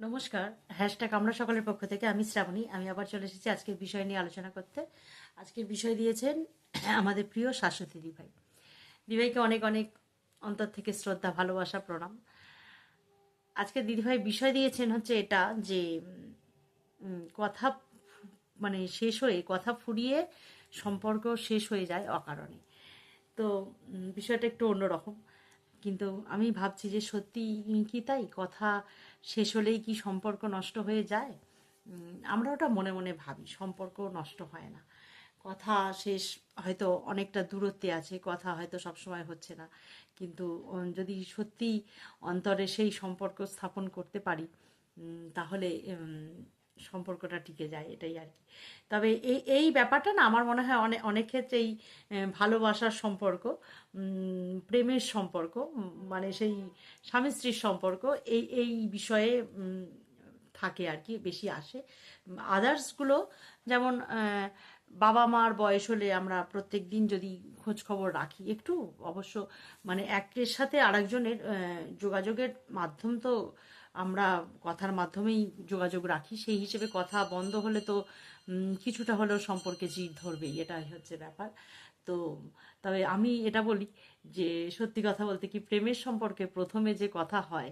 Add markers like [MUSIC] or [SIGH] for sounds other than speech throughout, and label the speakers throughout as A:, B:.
A: নমস্কার হ্যাশট্যাগ আমরা সকলের পক্ষ থেকে, আমি শ্রাবণী, আমি আবার চলে এসেছি আজকের বিষয় নিয়ে আলোচনা করতে। আজকের বিষয় দিয়েছেন আমাদের প্রিয় শাশ্বতী দিভাই। দিভাইকে অনেক অনেক অন্তর থেকে শ্রদ্ধা, ভালোবাসা, প্রণাম। আজকে দিদিভাই বিষয় দিয়েছেন হচ্ছে এটা যে কথা মানে শেষ হয়ে, কথা ফুরিয়ে সম্পর্ক শেষ হয়ে যায় অকারণে। তো বিষয়টা একটু অন্যরকম। কিন্তু আমি ভাবছি যে সত্যি কি তাই? কথা শেষ হলেই কি সম্পর্ক নষ্ট হয়ে যায়? আমরা ওটা মনে মনে ভাবি, সম্পর্ক নষ্ট হয় না। কথা শেষ হয়তো অনেকটা দূরত্বে আছে, কথা হয়তো সবসময় হচ্ছে না। কিন্তু যদি সত্যি অন্তরে সেই সম্পর্ক স্থাপন করতে পারি তাহলে সম্পর্কটা টিকে যায় এটাই আর কি। তবে এই এই ব্যাপারটা না আমার মনে হয় অনেক অনেক ক্ষেত্রেই আহ, ভালোবাসার সম্পর্ক প্রেমের সম্পর্ক মানে সেই স্বামী স্ত্রীর সম্পর্ক এই এই বিষয়ে থাকে আর কি বেশি আসে। আদার্সগুলো যেমন বাবা মার বয়স হলে আমরা প্রত্যেক দিন যদি খোঁজ খবর রাখি একটু অবশ্য মানে একের সাথে আরেকজনের যোগাযোগের মাধ্যম তো আমরা কথার মাধ্যমেই যোগাযোগ রাখি। সেই হিসেবে কথা বন্ধ হলে তো কিছুটা হলেও সম্পর্কে জিদ ধরবেই। এটাই হচ্ছে ব্যাপার। তো, তবে আমি এটা বলি যে, সত্যি কথা বলতে কি, প্রেমের সম্পর্কে প্রথমে যে কথা হয়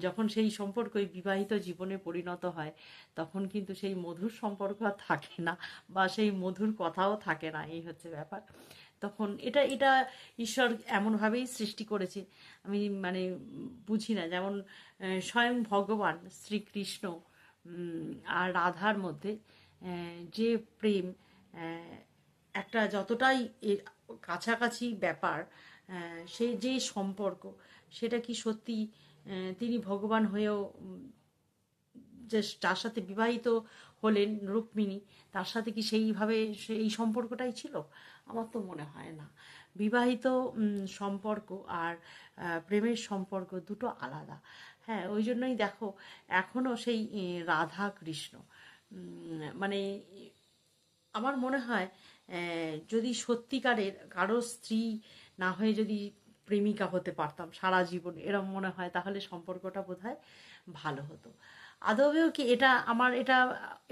A: যখন সেই সম্পর্কই বিবাহিত জীবনে পরিণত হয়, তখন কিন্তু সেই মধুর সম্পর্ক আর থাকে না বা সেই মধুর কথাও থাকে না। এই হচ্ছে ব্যাপার। তখন এটা এটা ঈশ্বর এমনভাবেই সৃষ্টি করেছে। আমি মানে বুঝি না, যেমন স্বয়ং ভগবান শ্রীকৃষ্ণ আর রাধার মধ্যে যে প্রেম একটা যতটাই কাছাকাছি ব্যাপার সে যে সম্পর্ক, সেটা কি সত্যি তিনি ভগবান হয়েও যে যার সাথে বিবাহিত হলেন রুক্মিণী, তার সাথে কি সেইভাবে সেই সম্পর্কটাই ছিল? আমার তো মনে হয় না। বিবাহিত সম্পর্ক আর প্রেমের সম্পর্ক দুটো আলাদা। হ্যাঁ ওই জন্যই দেখো, এখনও সেই রাধা কৃষ্ণ মানে আমার মনে হয় যদি সত্যিকারের কারও স্ত্রী না হয়ে যদি প্রেমিকা হতে পারতাম সারা জীবন, এরম মনে হয়, তাহলে সম্পর্কটা বোধহয় ভালো হতো। আদবেও কি এটা আমার, এটা,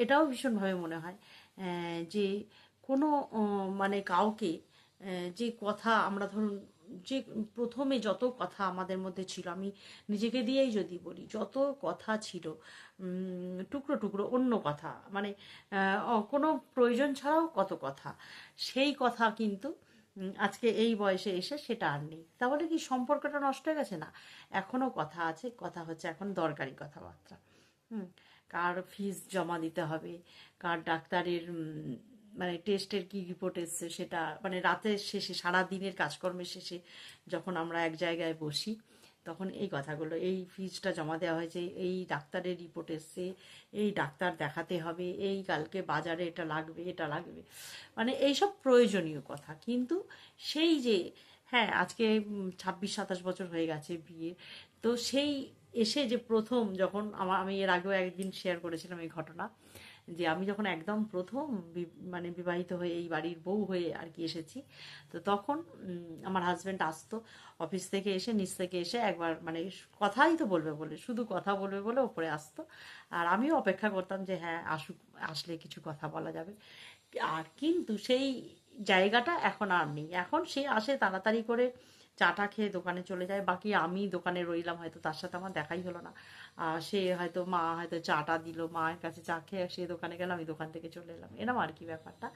A: এটাও ভীষণভাবে মনে হয় যে কোনো মানে কাউকে যে কথা আমরা ধরুন, যে প্রথমে যত কথা আমাদের মধ্যে ছিল, আমি নিজেকে দিয়েই যদি বলি, যত কথা ছিল টুকরো টুকরো অন্য কথা মানে কোনো প্রয়োজন ছাড়াও কত কথা, সেই কথা কিন্তু আজকে এই বয়সে এসে সেটা আর নেই। তাহলে কি সম্পর্কটা নষ্ট হয়ে গেছে? না এখনও কথা আছে, কথা হচ্ছে এখন দরকারি কথাবার্তা, হুম, কার ফিস জমা দিতে হবে, কার ডাক্তারের মানে টেস্টের কি রিপোর্ট এসছে সেটা মানে রাতের শেষে সারা দিনের কাজকর্মের শেষে যখন আমরা এক জায়গায় বসি, তখন এই কথাগুলো, এই ফিজটা জমা দেওয়া হয়েছে, এই ডাক্তারের রিপোর্ট এসছে, এই ডাক্তার দেখাতে হবে, এই কালকে বাজারে এটা লাগবে এটা লাগবে। মানে এইসব প্রয়োজনীয় কথা। কিন্তু সেই যে হ্যাঁ আজকে ছাব্বিশ, সাতাশ বছর হয়ে গেছে বিয়ে তো সেই এসে যে প্রথম যখন আমার, আমি এর আগেও একদিন শেয়ার করেছিলাম এই ঘটনা, যে আমি যখন একদম প্রথম মানে বিবাহিত হয়ে এই বাড়ির বউ হয়ে আর কি এসেছি, তো তখন আমার হাজব্যান্ড আসতো অফিস থেকে এসে, নিচ থেকে এসে একবার মানে কথাই তো বলবে বলে, শুধু কথা বলবে বলে ওপরে আসতো। আর আমিও অপেক্ষা করতাম যে হ্যাঁ আসুক, আসলে কিছু কথা বলা যাবে। আর কিন্তু সেই জায়গাটা এখন আর নেই। এখন সে আসে তাড়াতাড়ি করে চাটা খেয়ে দোকানে চলে যায়। বাকি আমি দোকানে রইলাম, হয়তো তার সাথে আমার দেখাই হলো না। আর সে হয়তো, মা হয়তো চাটা দিল, মায়ের কাছে চা খেয়ে সে দোকানে গেল, আমি দোকান থেকে চলে এলাম। এরম আর কি ব্যাপারটা।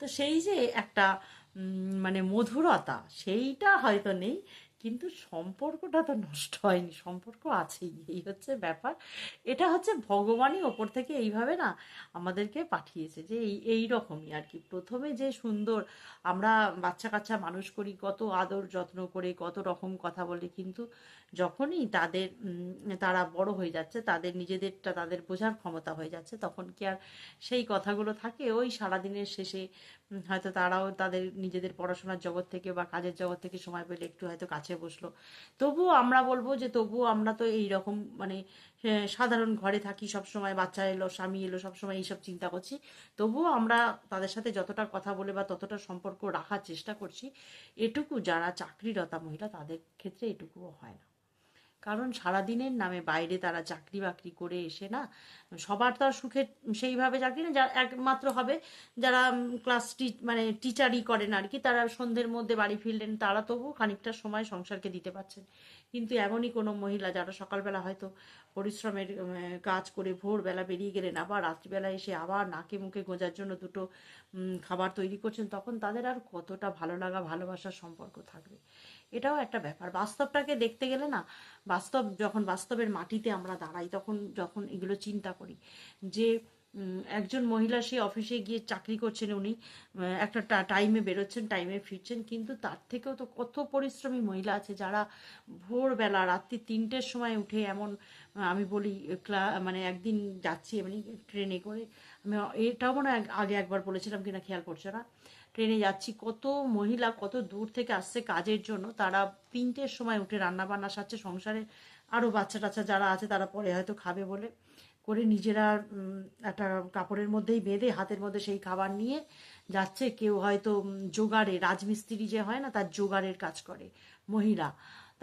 A: তো সেই যে একটা মানে মধুরতা, সেইটা হয়তো নেই। কিন্তু সম্পর্কটা তো নষ্ট হয়নি, সম্পর্ক আছেই, এই হচ্ছে ব্যাপার। এটা হচ্ছে ভগবানই ওপর থেকে এইভাবে না আমাদেরকে পাঠিয়েছে যে এই এই রকমই আর কি। প্রথমে যে সুন্দর, আমরা বাচ্চা কাচ্চা মানুষ করি, কত আদর যত্ন করে, কত রকম কথা বলে, কিন্তু যখনই তাদের তারা বড় হয়ে যাচ্ছে, তাদের নিজেদেরটা, তাদের বোঝার ক্ষমতা হয়ে যাচ্ছে, তখন কি আর সেই কথাগুলো থাকে? ওই সারাদিনের শেষে হয়তো তারাও তাদের নিজেদের পড়াশোনার জগৎ থেকে বা কাজের জগৎ থেকে সময় পেলে একটু হয়তো কাছে বসল। তবুও আমরা বলব যে তবুও আমরা তো এই রকম মানে সাধারণ ঘরে থাকি সব সময় বাচ্চা এলো, স্বামী এলো, সবসময় এইসব চিন্তা করছি। তবুও আমরা তাদের সাথে যতটা কথা বলে বা ততটা সম্পর্ক রাখার চেষ্টা করছি, এটুকু যারা চাকরিরতা মহিলা, তাদের ক্ষেত্রে এটুকুও হয় না। কারণ সারাদিনের নামে বাইরে তারা চাকরি বাকরি করে এসে না, সবার তো আর সুখে সেইভাবে চাকরি না যারা একমাত্র হবে যারা ক্লাস মানে টিচারই করেন আর কি, তারা সন্ধ্যের মধ্যে বাড়ি ফিরলেন, তারা তবু খানিকটা সময় সংসারকে দিতে পারছেন। কিন্তু এমনই কোনো মহিলা যারা সকালবেলা হয়তো পরিশ্রমের কাজ করে ভোরবেলা বেরিয়ে গেলেন, আবার রাত্রিবেলা এসে আবার নাকে মুখে গোজার জন্য দুটো খাবার তৈরি করছেন, তখন তাদের আর কতটা ভালো লাগা, ভালোবাসার সম্পর্ক থাকবে। এটাও একটা ব্যাপার। বাস্তবটাকে দেখতে গেলে না, বাস্তব, যখন বাস্তবের মাটিতে আমরা দাঁড়াই, তখন, যখন এগুলো চিন্তা করি যে একজন মহিলা সে অফিসে গিয়ে চাকরি করছেন উনি একটা টাইমে বেরোচ্ছেন টাইমে ফিরছেন, কিন্তু তার থেকেও তো কত পরিশ্রমী মহিলা আছে যারা ভোরবেলা রাত্রি তিনটের সময় উঠে এমন আমি বলি, ক্লা মানে একদিন যাচ্ছি এমনি ট্রেনে করে, আমি, এটাও মনে আগে একবার বলেছিলাম কিনা খেয়াল করছে না, ট্রেনে যাচ্ছি, কত মহিলা কত দূর থেকে আসছে কাজের জন্য, তারা তিনটের সময় উঠে রান্না বান্না সারছে, সংসারে আরও বাচ্চা টাচ্চা যারা আছে তারা পরে হয়তো খাবে বলে করে নিজেরা একটা কাপড়ের মধ্যেই বেঁধে হাতের মধ্যে সেই খাবার নিয়ে যাচ্ছে। কেউ হয়তো জোগাড়ে, রাজমিস্ত্রি যে হয় না, তার জোগাড়ের কাজ করে, মহিলা।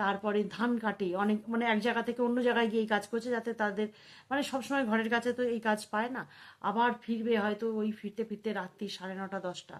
A: তারপরে ধান কাটে, অনেক মানে এক জায়গা থেকে অন্য জায়গায় গিয়ে এই কাজ করছে যাতে তাদের মানে সবসময় ঘরের কাছে তো এই কাজ পায় না। আবার ফিরবে হয়তো ওই ফিরতে ফিরতে রাত্রি সাড়ে নটা, দশটা।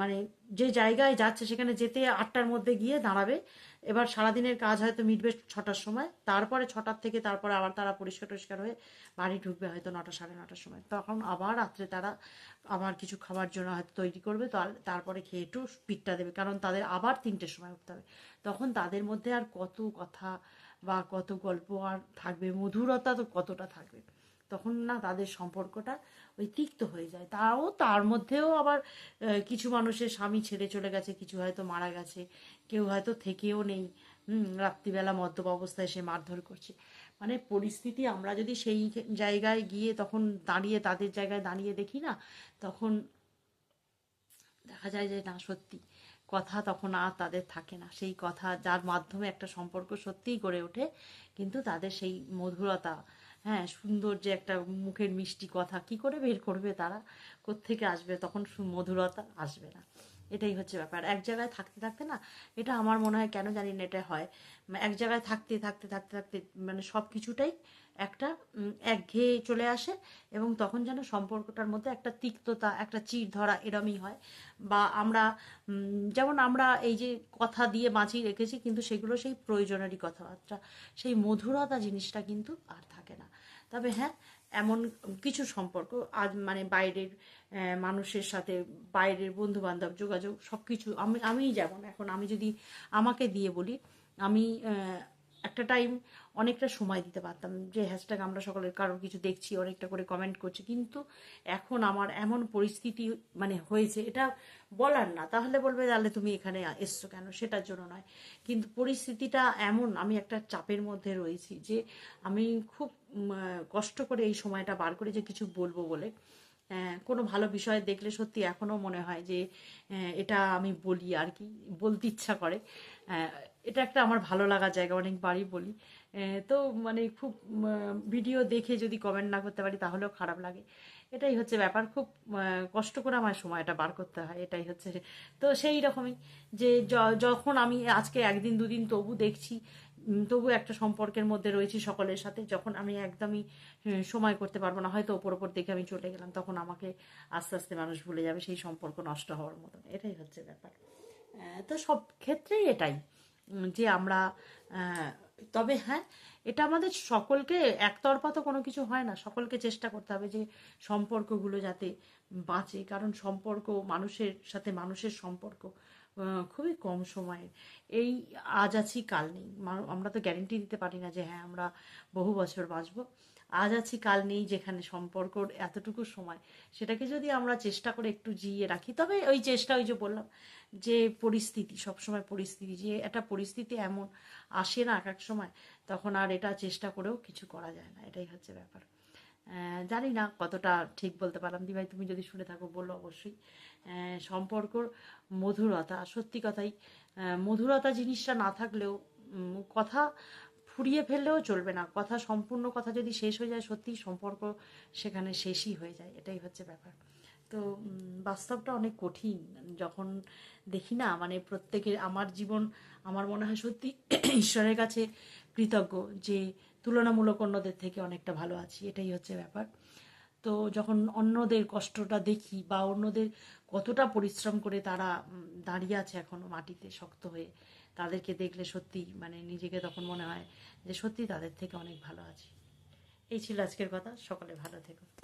A: মানে যে জায়গায় যাচ্ছে, সেখানে যেতে আটটার মধ্যে গিয়ে দাঁড়াবে। এবার সারাদিনের কাজ হয়তো মিটবে ছটার সময়, তারপরে ছটার থেকে তারপরে আবার তারা পরিষ্কার টরিষ্কার হয়ে বাড়ি ঢুকবে হয়তো নটা, সাড়ে নটার সময়। তখন আবার রাত্রে তারা আবার কিছু খাবার জন্য হয়তো তৈরি করবে, তার- তারপরে খেয়ে একটু পিঠটা দেবে, কারণ তাদের আবার তিনটের সময় উঠতে হবে। তখন তাদের মধ্যে আর কত কথা বা কত গল্প আর থাকবে, মধুরতা তো কতটা থাকবে? তখন না তাদের সম্পর্কটা ওই তিক্ত হয়ে যায়। তাও তার মধ্যেও আবার কিছু মানুষের স্বামী ছেড়ে চলে গেছে, কিছু হয়তো মারা গেছে, কেউ হয়তো থেকেও নেই। হুম, রাত্রিবেলা মদ্যপ অবস্থায় সে মারধর করছে। মানে পরিস্থিতি আমরা যদি সেই জায়গায় গিয়ে তখন দাঁড়িয়ে, তাদের জায়গায় দাঁড়িয়ে দেখি না, তখন দেখা যায় যে না, সত্যি কথা তখন আর তাদের থাকে না। সেই কথা যার মাধ্যমে একটা সম্পর্ক সত্যিই গড়ে ওঠে, কিন্তু তাদের সেই মধুরতা হ্যাঁ সুন্দর যে একটা মুখের মিষ্টি কথা, কি করে বের করবে তারা? কোত্থেকে আসবে? তখন মধুরতা আসবে না। এটাই হচ্ছে ব্যাপার। এক জায়গায় থাকতে থাকতে না, এটা আমার মনে হয় কেন জানি না এটা হয়। এক জায়গায় থাকতে থাকতে থাকতে থাকতে মানে সব কিছুটাই একটা একঘেয়ে চলে আসে এবং তখন যেন সম্পর্কটার মধ্যে একটা তিক্ততা, একটা চির ধরা এরমই হয়। বা আমরা যেমন আমরা এই যে কথা দিয়ে বাঁচিয়ে রেখেছি কিন্তু সেগুলো সেই প্রয়োজনেরই কথাবার্তা। সেই মধুরতা জিনিসটা কিন্তু আর থাকে না। তবে হ্যাঁ এমন কিছু সম্পর্ক আজ মানে বাইরের মানুষের সাথে, বাইরের বন্ধু বান্ধব যোগাযোগ সব কিছু আমি, আমিই যেমন। এখন আমি যদি আমাকে দিয়ে বলি, আমি একটা টাইম অনেকটা সময় দিতে পারতাম। যে হ্যাশট্যাগ আমরা সকলের কারোর কিছু দেখছি, অনেকটা করে কমেন্ট করছি। কিন্তু এখন আমার এমন পরিস্থিতি মানে হয়েছে, এটা বলার না। তাহলে বলবে, তাহলে তুমি এখানে এসছো কেন? সেটার জন্য নয়। কিন্তু পরিস্থিতিটা এমন, আমি একটা চাপের মধ্যে রয়েছি যে আমি খুব কষ্ট করে এই সময়টা বার করে যে কিছু বলব বলে কোনো ভালো বিষয় দেখলে সত্যি এখনও মনে হয় যে এটা আমি বলি আর কি, বলতে ইচ্ছা করে। এটা একটা আমার ভালো লাগার জায়গা, অনেকবারই বলি। তো মানে খুব ভিডিও দেখে যদি কমেন্ট না করতে পারি তাহলেও খারাপ লাগে। এটাই হচ্ছে ব্যাপার। খুব কষ্ট করে আমার সময়টা বার করতে হয়, এটাই হচ্ছে। তো সেই রকমই যে যখন আমি আজকে একদিন, দুদিন তবু দেখছি তবু একটা সম্পর্কের মধ্যে রয়েছি সকলের সাথে, যখন আমি একদমই সময় করতে পারব না, হয়তো ওপর ওপর দেখে আমি চলে গেলাম, তখন আমাকে আস্তে আস্তে মানুষ ভুলে যাবে সেই সম্পর্ক নষ্ট হওয়ার মতন। এটাই হচ্ছে ব্যাপার। তো সব ক্ষেত্রেই এটাই। যে আমরা তবে হ্যাঁ এটা আমাদের সকলকে একতরফা তো কোনো কিছু হয় না। সকলকে চেষ্টা করতে হবে যে সম্পর্কগুলো যাতে বাঁচে, কারণ সম্পর্ক মানুষের সাথে মানুষের সম্পর্ক খুবই কম সময়ের। এই আজ আছি, কাল নেই। আমরা তো গ্যারেন্টি দিতে পারি না যে হ্যাঁ আমরা বহু বছর বাঁচবো। আজ আছি, কাল নেই, যেখানে সম্পর্কর এতটুকু সময়। সেটাকে যদি আমরা চেষ্টা করে একটু জিয়ে রাখি, তবে ওই চেষ্টা, ওই যে বললাম যে পরিস্থিতি, সবসময় পরিস্থিতি, যে একটা পরিস্থিতি এমন আসে না এক এক সময়, তখন আর এটা চেষ্টা করেও কিছু করা যায় না। এটাই হচ্ছে ব্যাপার। জানি না কতটা ঠিক বলতে পারলাম। দিভাই, তুমি যদি শুনে থাকো, বলল অবশ্যই। সম্পর্কর মধুরতা, সত্যি কথাই মধুরতা জিনিসটা না থাকলেও কথা ফুরিয়ে ফেললেও চলবে না। কথা সম্পূর্ণ কথা যদি শেষ হয়ে যায় সত্যি সম্পর্ক সেখানে শেষই হয়ে যায়। এটাই হচ্ছে ব্যাপার। তো বাস্তবটা অনেক কঠিন। যখন দেখি না মানে প্রত্যেকের, আমার জীবন, আমার মনে হয় সত্যি [COUGHS] ঈশ্বরের কাছে কৃতজ্ঞ যে তুলনামূলক অন্যদের থেকে অনেকটা ভালো আছি। এটাই হচ্ছে ব্যাপার। তো যখন অন্যদের কষ্টটা দেখি বা অন্যদের কতটা পরিশ্রম করে তারা দাঁড়িয়ে আছে এখনও মাটিতে শক্ত হয়ে তাদেরকে দেখলে সত্যি মানে নিজেকে তখন মনে হয় যে সত্যি তাদের থেকে অনেক ভালো আছি। এই ছিল আজকের কথা। সকলে ভালো থেকো।